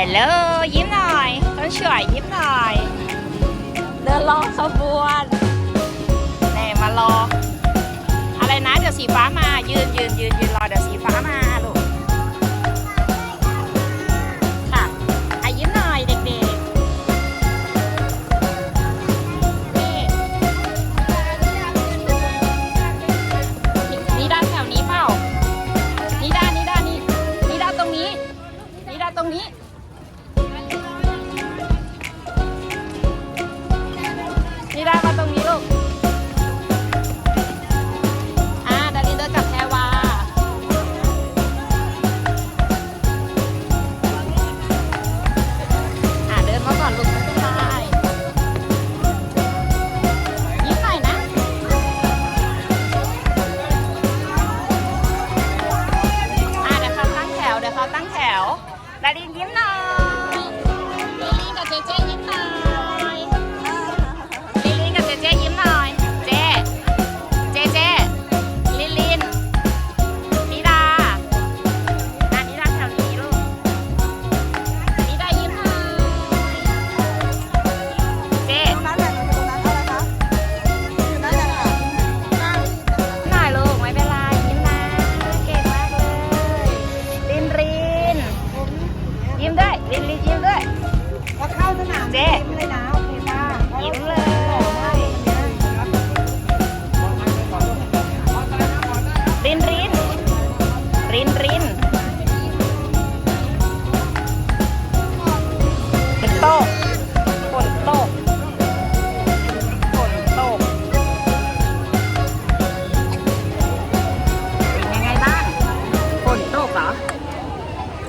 ฮัลโหลยิ้มหน่อยคนสวยยิ้มหน่อย เดินรอขบวนแน่มารอ อะไรนะ เดี๋ยวสีฟ้ามา ยืนยืนยืนยืนรอเดี๋ยวสีฟ้ามา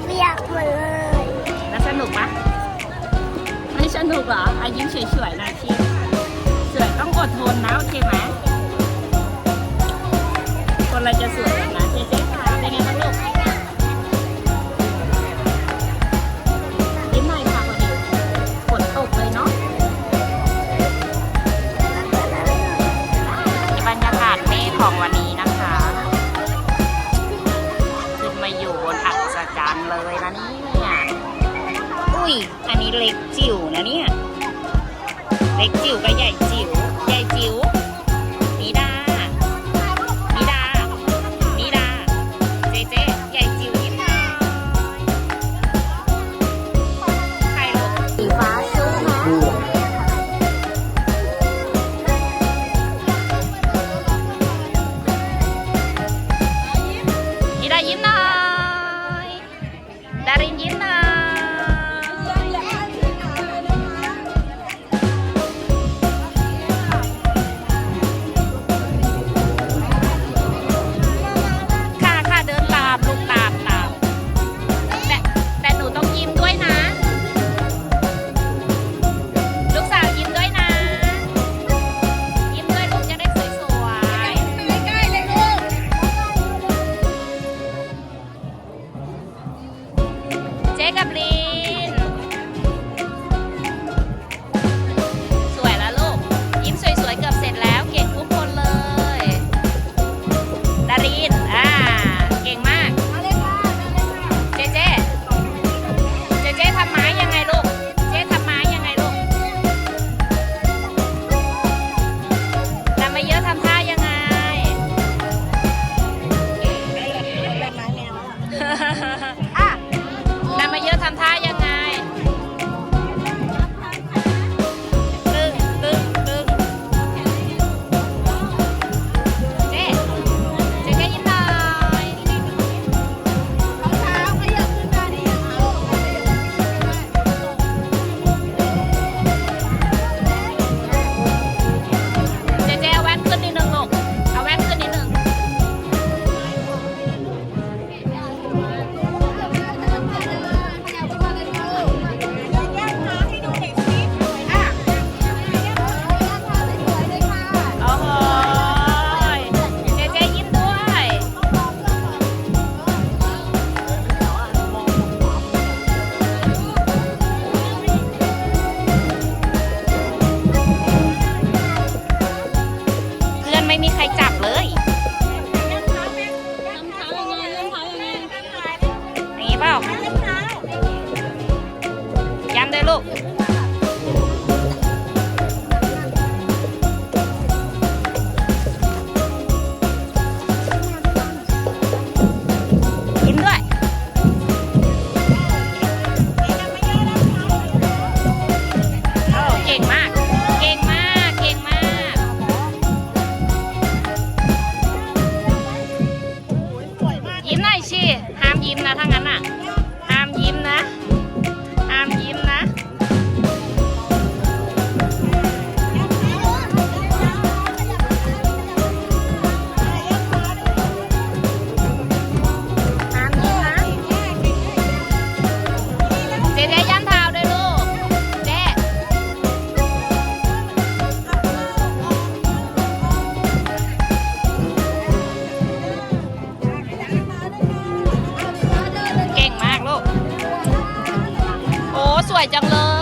ปียกหมดเลยแล้วสนุกปะไม่สนุกเหรออายิ้มเฉยๆนะอยทีสวยต้องอดทนนะโอเคไหมคนเราจะสวยี้เล็กจิ๋วนะเนี่ย เล็กจิ๋วกับใหญ่จิ๋ว วยจังเลย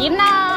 赢了